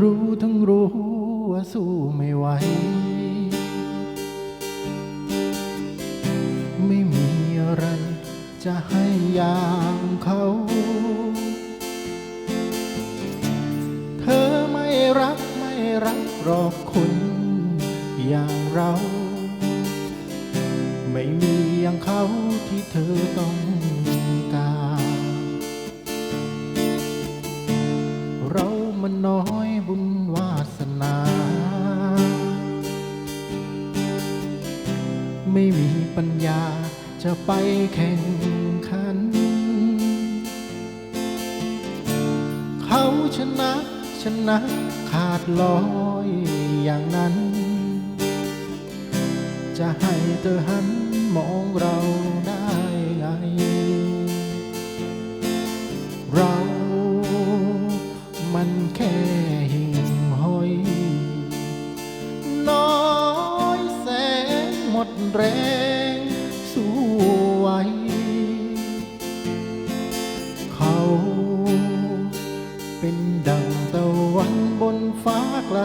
รู้ทั้งรู้ว่าสู้ไม่ไหว ไม่มีอะไรจะให้อย่างเขา เธอไม่รักไม่รักหรอกคนอย่างเรา ไม่มีอย่างเขาที่เธอต้อง มันน้อยบุญวาสนา ไม่มีปัญญาจะไปแข่งขัน เขาชนะชนะขาดลอยอย่างนั้น จะให้เธอหันมองเรา ไหวเขาเป็นดังตะวันบนฟ้าไกล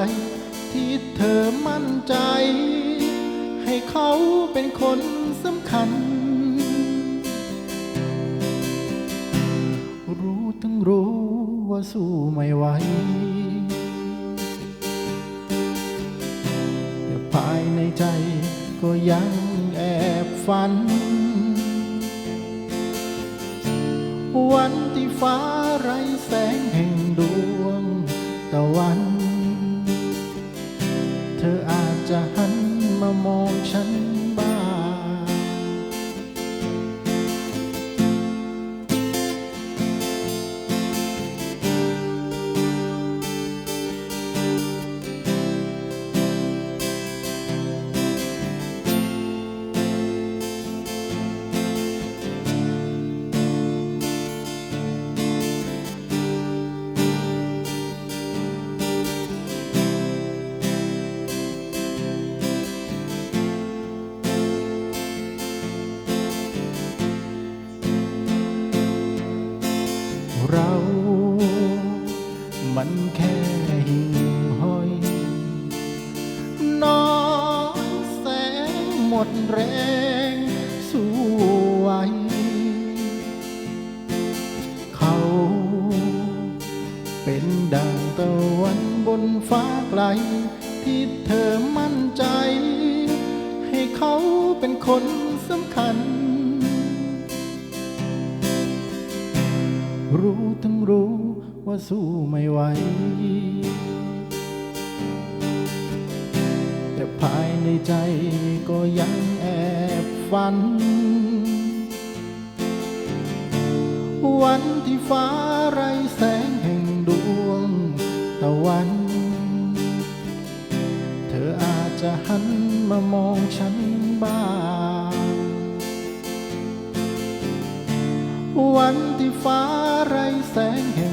ที่เธอมั่นใจ ให้เขาเป็นคนสำคัญ รู้ทั้งรู้ว่าสู้ไม่ไหวแต่ภายในใจก็ยังแอบฝัน วันที่ฟ้าไร้แสงแห่ง เรา มันแค่หิ่งห้อย น้อยแสงหมดแรงสู้ไหวเขาเป็นดังตะวันบนฟ้าไกล ที่เธอมั่นใจ ให้เขาเป็นคนสำคัญ รู้ทั้งรู้ว่าสู้ไม่ไหว แต่ภายในใจก็ยังแอบฝัน วันที่ฟ้าไรแสงแห่งดวงตะวัน เธออาจจะหันมามองฉันบ้าง วันที่ฟ้าไรแสงแห่ง